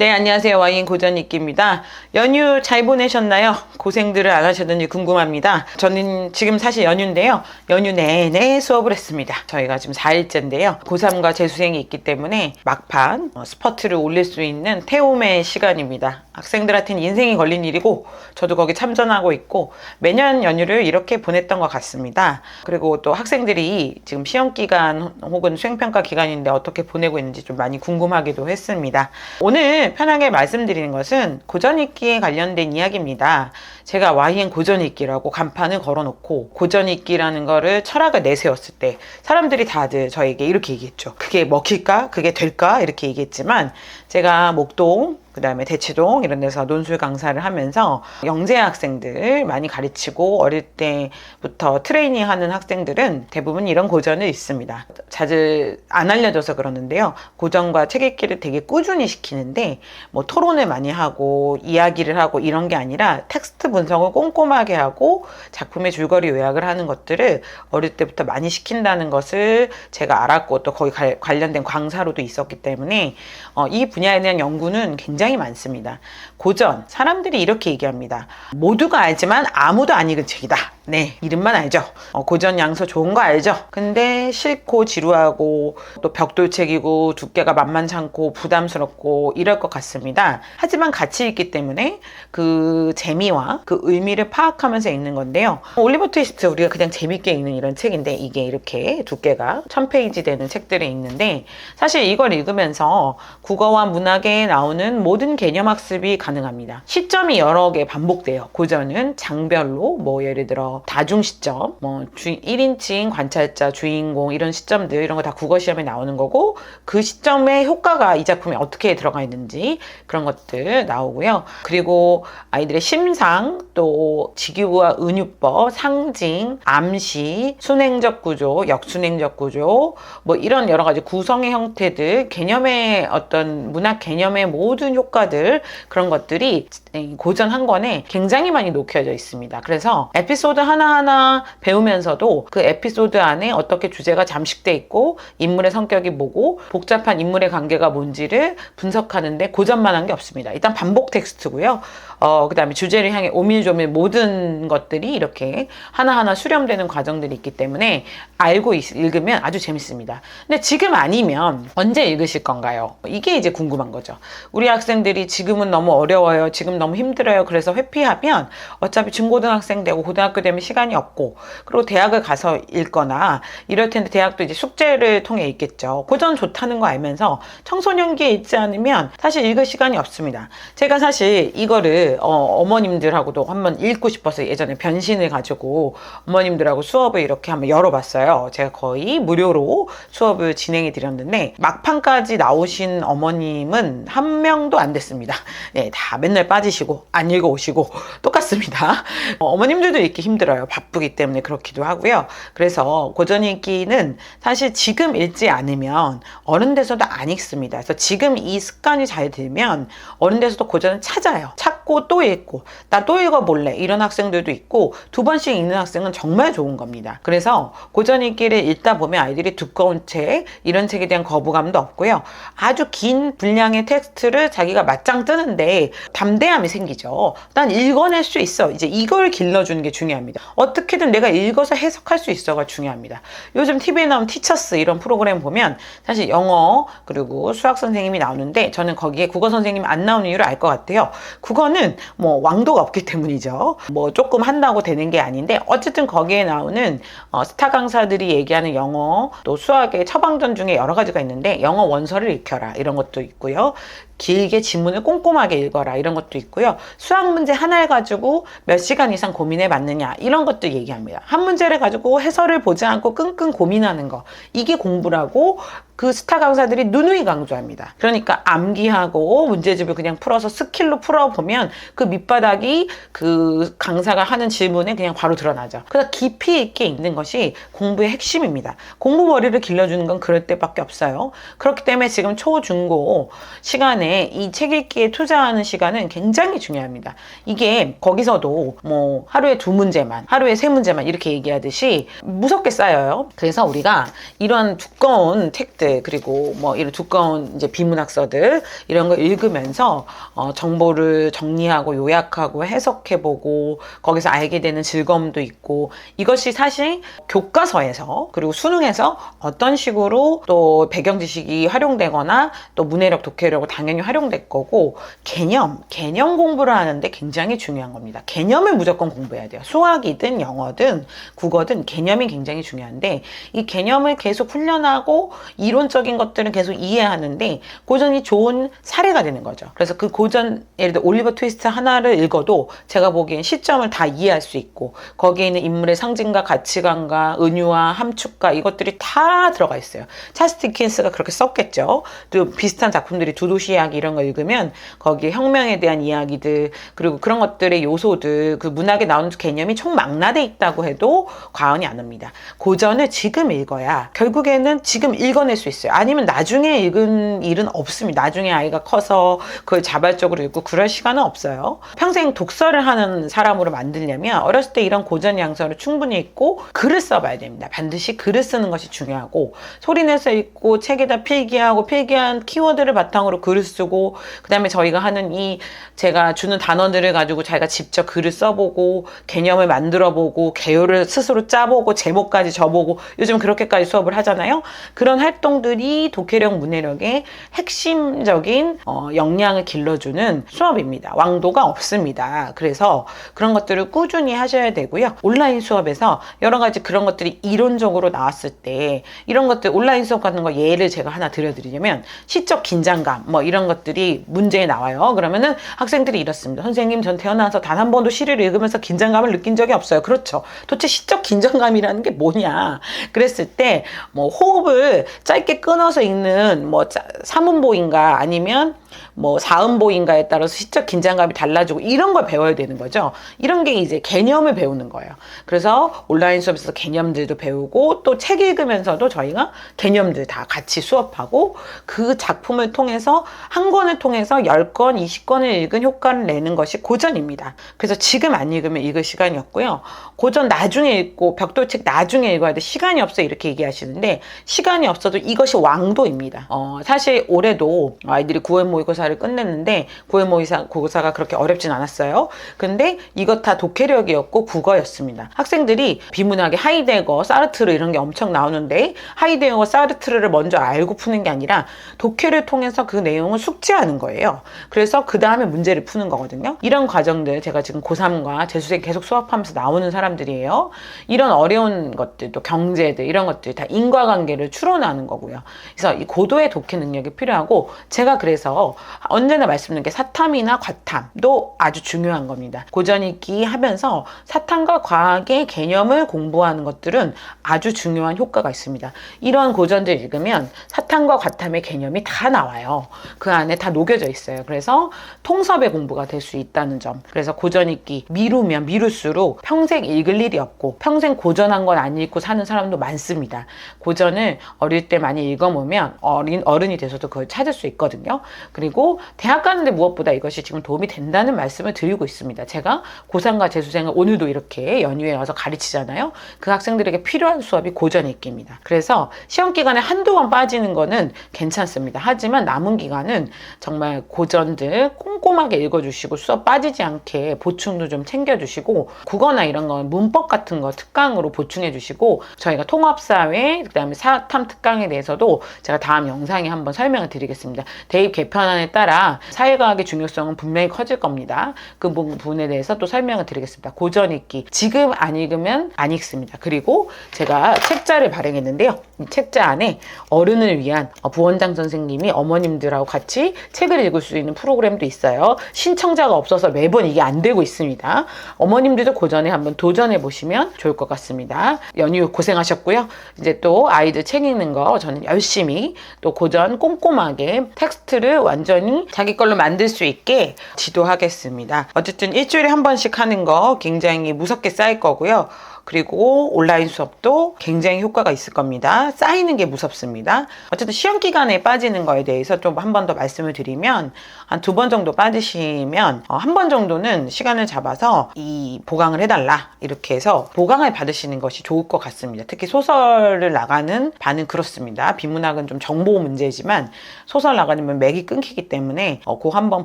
네, 안녕하세요. 와인 고전익기입니다. 연휴 잘 보내셨나요? 고생들을 안 하셨는지 궁금합니다. 저는 지금 사실 연휴인데요. 연휴 내내 수업을 했습니다. 저희가 지금 4일째인데요. 고3과 재수생이 있기 때문에 막판 어, 스퍼트를 올릴 수 있는 태움의 시간입니다. 학생들한테는 인생이 걸린 일이고 저도 거기 참전하고 있고 매년 연휴를 이렇게 보냈던 것 같습니다. 그리고 또 학생들이 지금 시험 기간 혹은 수행평가 기간인데 어떻게 보내고 있는지 좀 많이 궁금하기도 했습니다. 오늘 편하게 말씀드리는 것은 고전익기에 관련된 이야기입니다. 제가 YN 고전익기라고 간판을 걸어놓고 고전익기라는 거를 철학을 내세웠을 때 사람들이 다들 저에게 이렇게 얘기했죠. 그게 먹힐까? 그게 될까? 이렇게 얘기했지만 제가 목동 그 다음에 대치동 이런 데서 논술 강사를 하면서 영재 학생들 많이 가르치고 어릴 때부터 트레이닝 하는 학생들은 대부분 이런 고전을 있습니다. 자주 안 알려져서 그러는데요. 고전과 책 읽기를 되게 꾸준히 시키는데 뭐 토론을 많이 하고 이야기를 하고 이런 게 아니라 텍스트 분석을 꼼꼼하게 하고 작품의 줄거리 요약을 하는 것들을 어릴 때부터 많이 시킨다는 것을 제가 알았고 또 거기 갈- 관련된 강사로도 있었기 때문에 어, 이 분야에 대한 연구는 굉장히 많습니다. 고전 사람들이 이렇게 얘기합니다. 모두가 알지만 아무도 안 읽은 책이다. 네, 이름만 알죠. 어, 고전 양서 좋은 거 알죠. 근데 싫고 지루하고 또 벽돌책이고 두께가 만만찮고 부담스럽고 이럴 것 같습니다. 하지만 같이 읽기 때문에 그 재미와 그 의미를 파악하면서 읽는 건데요. 올리버 트위스트 우리가 그냥 재밌게 읽는 이런 책인데 이게 이렇게 두께가 1000페이지 되는 책들이 있는데 사실 이걸 읽으면서 국어와 문학에 나오는 모든 개념 학습이 가능합니다. 시점이 여러 개 반복돼요. 고전은 장별로 뭐 예를 들어 다중 시점, 뭐 주, 1인칭 관찰자, 주인공 이런 시점들 이런 거 다 국어 시험에 나오는 거고 그 시점의 효과가 이 작품에 어떻게 들어가 있는지 그런 것들 나오고요. 그리고 아이들의 심상 또 직유와 은유법, 상징, 암시, 순행적 구조, 역순행적 구조 뭐 이런 여러 가지 구성의 형태들, 개념의 어떤 문학 개념의 모든 효과들 그런 것들이 이 고전 한 권에 굉장히 많이 녹여져 있습니다. 그래서 에피소드 하나하나 배우면서도 그 에피소드 안에 어떻게 주제가 잠식돼 있고 인물의 성격이 뭐고 복잡한 인물의 관계가 뭔지를 분석하는데 고전만한 게 없습니다. 일단 반복 텍스트고요. 어, 그 다음에 주제를 향해 오밀조밀 모든 것들이 이렇게 하나하나 수렴되는 과정들이 있기 때문에 알고 있- 읽으면 아주 재밌습니다. 근데 지금 아니면 언제 읽으실 건가요? 이게 이제 궁금한 거죠. 우리 학생들이 지금은 너무 어려워요. 지금 너무 힘들어요. 그래서 회피하면 어차피 중고등학생 되고 고등학교 되면 시간이 없고 그리고 대학을 가서 읽거나 이럴 텐데 대학도 이제 숙제를 통해 읽겠죠. 고전 좋다는 거 알면서 청소년기에 읽지 않으면 사실 읽을 시간이 없습니다. 제가 사실 이거를 어, 머님들하고도 한번 읽고 싶어서 예전에 변신을 가지고 어머님들하고 수업을 이렇게 한번 열어봤어요. 제가 거의 무료로 수업을 진행해 드렸는데 막판까지 나오신 어머님은 한 명도 안 됐습니다. 네, 다 맨날 빠지시고 안 읽어 오시고 똑같습니다. 어, 어머님들도 읽기 힘들 어요. 바쁘기 때문에 그렇기도 하고요. 그래서 고전 읽기는 사실 지금 읽지 않으면 어른 돼서도 안 읽습니다. 그래서 지금 이 습관이 잘 들면 어른 돼서도 고전을 찾아요. 찾고 또 읽고 나 또 읽어볼래 이런 학생들도 있고 두 번씩 읽는 학생은 정말 좋은 겁니다. 그래서 고전 읽기를 읽다 보면 아이들이 두꺼운 책 이런 책에 대한 거부감도 없고요. 아주 긴 분량의 텍스트를 자기가 맞짱 뜨는데 담대함이 생기죠. 난 읽어낼 수 있어. 이제 이걸 길러주는 게 중요합니다. 어떻게든 내가 읽어서 해석할 수 있어가 중요합니다. 요즘 TV에 나온 티처스 이런 프로그램 보면 사실 영어 그리고 수학 선생님이 나오는데 저는 거기에 국어 선생님이 안 나오는 이유를 알 것 같아요. 국어는 뭐 왕도가 없기 때문이죠. 뭐 조금 한다고 되는 게 아닌데 어쨌든 거기에 나오는 어, 스타 강사들이 얘기하는 영어 또 수학의 처방전 중에 여러 가지가 있는데 영어 원서를 익혀라 이런 것도 있고요. 길게 지문을 꼼꼼하게 읽어라 이런 것도 있고요. 수학 문제 하나를 가지고 몇 시간 이상 고민해 봤느냐 이런 것도 얘기합니다. 한 문제를 가지고 해설을 보지 않고 끙끙 고민하는 거 이게 공부라고 그 스타 강사들이 누누이 강조합니다. 그러니까 암기하고 문제집을 그냥 풀어서 스킬로 풀어보면 그 밑바닥이 그 강사가 하는 질문에 그냥 바로 드러나죠. 그래서 깊이 있게 읽는 것이 공부의 핵심입니다. 공부 머리를 길러주는 건 그럴 때밖에 없어요. 그렇기 때문에 지금 초, 중, 고 시간에 이 책 읽기에 투자하는 시간은 굉장히 중요합니다. 이게 거기서도 뭐 하루에 두 문제만, 하루에 세 문제만 이렇게 얘기하듯이 무섭게 쌓여요. 그래서 우리가 이런 두꺼운 책들 그리고 뭐 이런 두꺼운 이제 비문학서들 이런 거 읽으면서 어, 정보를 정리하고 요약하고 해석해보고 거기서 알게 되는 즐거움도 있고 이것이 사실 교과서에서 그리고 수능에서 어떤 식으로 또 배경 지식이 활용되거나 또 문해력 독해력으로 당연히 활용될 거고 개념 개념 공부를 하는데 굉장히 중요한 겁니다. 개념을 무조건 공부해야 돼요. 수학이든 영어든 국어든 개념이 굉장히 중요한데 이 개념을 계속 훈련하고 이론적인 것들은 계속 이해하는데 고전이 좋은 사례가 되는 거죠. 그래서 그 고전 예를 들어 올리버 트위스트 하나를 읽어도 제가 보기엔 시점을 다 이해할 수 있고 거기에 있는 인물의 상징과 가치관과 은유와 함축과 이것들이 다 들어가 있어요. 찰스 디킨스가 그렇게 썼겠죠. 또 비슷한 작품들이 두 도시 이야기 이런 거 읽으면 거기에 혁명에 대한 이야기들 그리고 그런 것들의 요소들 그 문학에 나오는 개념이 총망라돼 있다고 해도 과언이 아닙니다. 고전을 지금 읽어야 결국에는 지금 읽어낼 수 있어요. 아니면 나중에 읽은 일은 없습니다. 나중에 아이가 커서 그걸 자발적으로 읽고 그럴 시간은 없어요. 평생 독서를 하는 사람으로 만들려면 어렸을 때 이런 고전 양서를 충분히 읽고 글을 써봐야 됩니다. 반드시 글을 쓰는 것이 중요하고 소리내서 읽고 책에다 필기하고 필기한 키워드를 바탕으로 글을 쓰고 그 다음에 저희가 하는 이 제가 주는 단어들을 가지고 자기가 직접 글을 써보고 개념을 만들어보고 개요를 스스로 짜보고 제목까지 적어보고 요즘 그렇게까지 수업을 하잖아요. 그런 활동 들이 독해력 문해력의 핵심적인 어, 역량을 길러주는 수업입니다. 왕도가 없습니다. 그래서 그런 것들을 꾸준히 하셔야 되고요. 온라인 수업에서 여러 가지 그런 것들이 이론적으로 나왔을 때 이런 것들 온라인 수업 같은 거 예를 제가 하나 들려드리자면 시적 긴장감 뭐 이런 것들이 문제에 나와요. 그러면은 학생들이 이렇습니다. 선생님 전 태어나서 단 한 번도 시를 읽으면서 긴장감을 느낀 적이 없어요. 그렇죠. 도대체 시적 긴장감이라는 게 뭐냐? 그랬을 때 뭐 호흡을 짧게 끊어서 읽는 뭐 짜- 사문보인가 아니면 뭐 사음보인가에 따라서 시적 긴장감이 달라지고 이런 걸 배워야 되는 거죠. 이런 게 이제 개념을 배우는 거예요. 그래서 온라인 수업에서 개념들도 배우고 또 책 읽으면서도 저희가 개념들 다 같이 수업하고 그 작품을 통해서 한 권을 통해서 10권, 20권을 읽은 효과를 내는 것이 고전입니다. 그래서 지금 안 읽으면 읽을 시간이 없고요. 고전 나중에 읽고 벽돌책 나중에 읽어야 돼. 시간이 없어 이렇게 얘기하시는데 시간이 없어도 이것이 왕도입니다. 어, 사실 올해도 아이들이 9월 모의고사를 끝냈는데 9월 모의고사가 그렇게 어렵진 않았어요. 근데 이것 다 독해력이었고 국어였습니다. 학생들이 비문학의 하이데거, 사르트르 이런 게 엄청 나오는데 하이데거와 사르트르를 먼저 알고 푸는 게 아니라 독해를 통해서 그 내용을 숙지하는 거예요. 그래서 그 다음에 문제를 푸는 거거든요. 이런 과정들 제가 지금 고3과 재수생 계속 수업하면서 나오는 사람들이에요. 이런 어려운 것들, 또 경제들 이런 것들이 다 인과관계를 추론하는 거고 요. 그래서 이 고도의 독해 능력이 필요하고 제가 그래서 언제나 말씀드린 게 사탐이나 과탐도 아주 중요한 겁니다. 고전 읽기 하면서 사탐과 과학의 개념을 공부하는 것들은 아주 중요한 효과가 있습니다. 이런 고전들 읽으면 사탐과 과탐의 개념이 다 나와요. 그 안에 다 녹여져 있어요. 그래서 통섭의 공부가 될 수 있다는 점. 그래서 고전 읽기 미루면 미룰수록 평생 읽을 일이 없고 평생 고전한 건 안 읽고 사는 사람도 많습니다. 고전을 어릴 때 많이 읽어보면 어린 어른이 돼서도 그걸 찾을 수 있거든요. 그리고 대학 가는데 무엇보다 이것이 지금 도움이 된다는 말씀을 드리고 있습니다. 제가 고3과 재수생을 오늘도 이렇게 연휴에 와서 가르치잖아요. 그 학생들에게 필요한 수업이 고전 읽기입니다. 그래서 시험 기간에 한두 번 빠지는 거는 괜찮습니다. 하지만 남은 기간은 정말 고전들 꼼꼼하게 읽어주시고 수업 빠지지 않게 보충도 좀 챙겨주시고 국어나 이런 건 문법 같은 거 특강으로 보충해 주시고 저희가 통합사회 그다음에 사탐 특강에 대해 서도 제가 다음 영상에 한번 설명을 드리겠습니다. 대입 개편안에 따라 사회과학의 중요성은 분명히 커질 겁니다. 그 부분에 대해서 또 설명을 드리겠습니다. 고전 읽기 지금 안 읽으면 안 읽습니다. 그리고 제가 책자를 발행했는데요. 이 책자 안에 어른을 위한 부원장 선생님이 어머님들하고 같이 책을 읽을 수 있는 프로그램도 있어요. 신청자가 없어서 매번 이게 안 되고 있습니다. 어머님들도 고전에 한번 도전해 보시면 좋을 것 같습니다. 연휴 고생하셨고요. 이제 또 아이들 책 읽는 거 저는 열심히 또 고전 꼼꼼하게 텍스트를 완전히 자기 걸로 만들 수 있게 지도하겠습니다. 어쨌든 일주일에 한 번씩 하는 거 굉장히 무섭게 쌓일 거고요. 그리고 온라인 수업도 굉장히 효과가 있을 겁니다. 쌓이는 게 무섭습니다. 어쨌든 시험 기간에 빠지는 거에 대해서 좀 한 번 더 말씀을 드리면 한 두 번 정도 빠지시면 어, 한번 정도는 시간을 잡아서 이 보강을 해달라 이렇게 해서 보강을 받으시는 것이 좋을 것 같습니다. 특히 소설을 나가는 반은 그렇습니다. 비문학은 좀 정보 문제지만 소설 나가려면 맥이 끊기기 때문에 어, 그 한번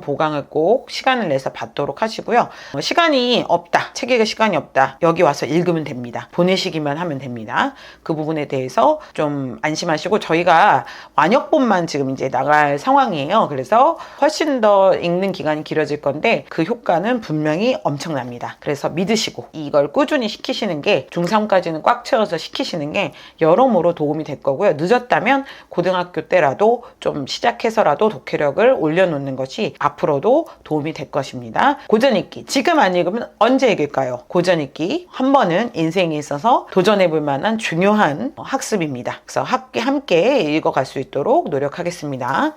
보강을 꼭 시간을 내서 받도록 하시고요. 어, 시간이 없다, 책 읽을 시간이 없다. 여기 와서 읽으면 됩니다. 보내시기만 하면 됩니다. 그 부분에 대해서 좀 안심하시고 저희가 완역본만 지금 이제 나갈 상황이에요. 그래서 훨씬 더 읽는 기간이 길어질 건데 그 효과는 분명히 엄청납니다. 그래서 믿으시고 이걸 꾸준히 시키시는 게 중3까지는 꽉 채워서 시키시는 게 여러모로 도움이 될 거고요. 늦었다면 고등학교 때라도 좀 시작해서라도 독해력을 올려놓는 것이 앞으로도 도움이 될 것입니다. 고전 읽기 지금 안 읽으면 언제 읽을까요? 고전 읽기 한 번은 인생에 있어서 도전해 볼 만한 중요한 학습입니다. 그래서 함께 읽어갈 수 있도록 노력하겠습니다.